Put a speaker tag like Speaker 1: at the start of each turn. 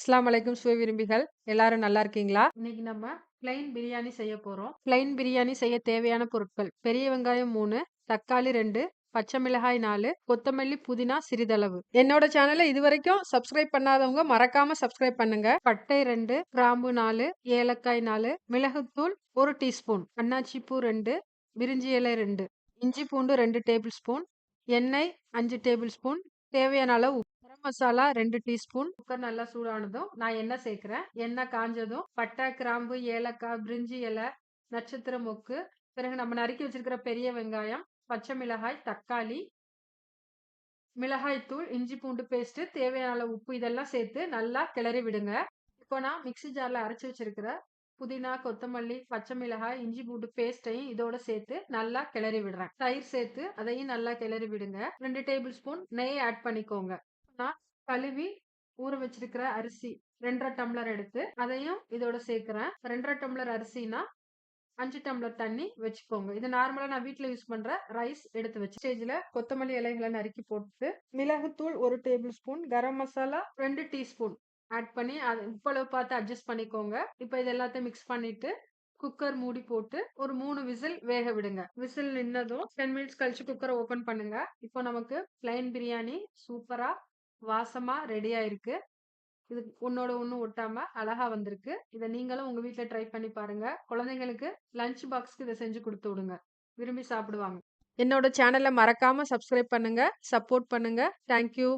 Speaker 1: அஸ்ஸலாமு அலைக்கும் சுவை விரும்பிகள். எல்லாரும் நல்லா இருக்கீங்களா? இன்னைக்கு நம்ம பிளைன் பிரியாணி செய்ய போறோம். பிளைன் பிரியாணி செய்ய தேவையான பொருட்கள். பெரிய வெங்காயம் மூணு தக்காளி ரெண்டு பச்சை மிளகாய் நாலு கொத்தமல்லி புதினா சிறிதளவு. என்னோட சேனலை இது வரைக்கும் சப்ஸ்கிரைப் பண்ணாதவங்க மறக்காம சப்ஸ்கிரைப் பண்ணுங்க. பட்டை ரெண்டு கிராம்பு நாலு ஏலக்காய் நாலு மிளகுத்தூள் ஒரு டீஸ்பூன் அன்னாச்சி பூ ரெண்டு பிரிஞ்சி இலை ரெண்டு இஞ்சி பூண்டு ரெண்டு டேபிள் ஸ்பூன் எண்ணெய் அஞ்சு டேபிள் ஸ்பூன் தேவையான அளவு. கரம் மசாலா ரெண்டு டீஸ்பூன். குக்கர் நல்லா சூடானதும் நான் எண்ணெய் சேர்க்கிறேன். எண்ணெய் காஞ்சதும் பட்டை கிராம்பு ஏலக்காய் பிரிஞ்சி இலை நட்சத்திர மொக்கு. பிறகு நம்ம நறுக்கி வச்சிருக்கிற பெரிய வெங்காயம் பச்சை மிளகாய் தக்காளி மிளகாய் தூள் இஞ்சி பூண்டு பேஸ்ட் தேவையான உப்பு இதெல்லாம் சேர்த்து நல்லா கிளறி விடுங்க. இப்போ நான் மிக்ஸி ஜார்ல அரைச்சி வச்சிருக்கிற புதினா கொத்தமல்லி பச்சை மிளகாய் இஞ்சி பூண்டு பேஸ்ட்டையும் இதோட சேர்த்து நல்லா கிளறி விடுறேன். தயிர் சேர்த்து அதையும் நல்லா கிளறி விடுங்க. ரெண்டு டேபிள் ஸ்பூன் நெய் ஆட் பண்ணிக்கோங்க. நான் கழுவி ஊற வச்சிருக்கிற அரிசி ரெண்டரை டம்ளர் எடுத்து அதையும் இதோட சேர்க்கிறேன். ரெண்டரை டம்ளர் அரிசினா அஞ்சு டம்ளர் தண்ணி வச்சுக்கோங்க. இது நார்மலா நான் வீட்டுல யூஸ் பண்ற ரைஸ் எடுத்து வச்சு ஸ்டேஜ்ல கொத்தமல்லி இலைகளை நறுக்கி போட்டு மிளகுத்தூள் ஒரு டேபிள் ஸ்பூன் கரம் மசாலா ரெண்டு டீஸ்பூன் ஆட் பண்ணி அது உப்பளவு பார்த்து அட்ஜஸ்ட் பண்ணிக்கோங்க. இப்போ இது எல்லாத்தையும் மிக்ஸ் பண்ணிட்டு குக்கர் மூடி போட்டு ஒரு மூணு விசில் வேக விடுங்க. விசில் நின்னதும் டென் மினிட்ஸ் கழிச்சு குக்கரை ஓபன் பண்ணுங்க. இப்போ நமக்கு பிளைன் பிரியாணி சூப்பரா வாசமா ரெடி ஆயிருக்கு. இது ஒன்னோட ஒன்று ஒட்டாம அழகா வந்திருக்கு. இதை நீங்களும் உங்க வீட்டில் ட்ரை பண்ணி பாருங்க. குழந்தைங்களுக்கு லஞ்ச் பாக்ஸ்க்கு இதை செஞ்சு கொடுத்து விடுங்க. விரும்பி சாப்பிடுவாங்க. என்னோட சேனலை மறக்காம சப்ஸ்கிரைப் பண்ணுங்க. சப்போர்ட் பண்ணுங்க. தேங்க்யூ